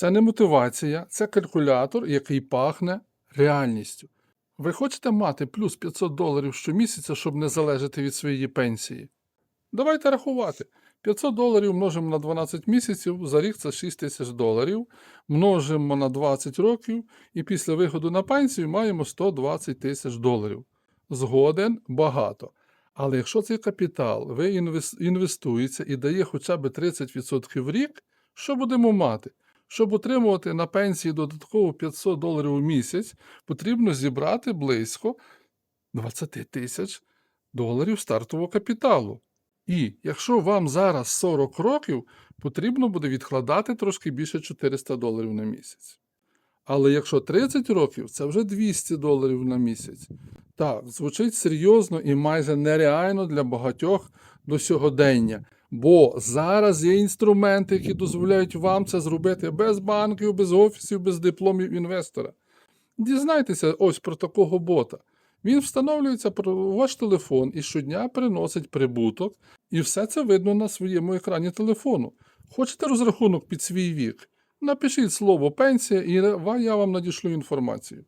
Це не мотивація, це калькулятор, який пахне реальністю. Ви хочете мати плюс 500 доларів щомісяця, щоб не залежати від своєї пенсії? Давайте рахувати. 500 доларів множимо на 12 місяців, за рік це 6 тисяч доларів, множимо на 20 років і після виходу на пенсію маємо 120 тисяч доларів. Згоден багато. Але якщо цей капітал ви інвес- інвестується і дає хоча б 30% в рік, що будемо мати? Щоб отримувати на пенсії додатково 500 доларів у місяць, потрібно зібрати близько 20 тисяч доларів стартового капіталу. І якщо вам зараз 40 років, потрібно буде відкладати трошки більше 400 доларів на місяць. Але якщо 30 років, це вже 200 доларів на місяць. Так, звучить серйозно і майже нереально для багатьох до сьогодення. Бо зараз є інструменти, які дозволяють вам це зробити без банків, без офісів, без дипломів інвестора. Дізнайтеся ось про такого бота. Він встановлюється про ваш телефон і щодня приносить прибуток, і все це видно на своєму екрані телефону. Хочете розрахунок під свій вік? Напишіть слово пенсія, і я вам надішлю інформацію.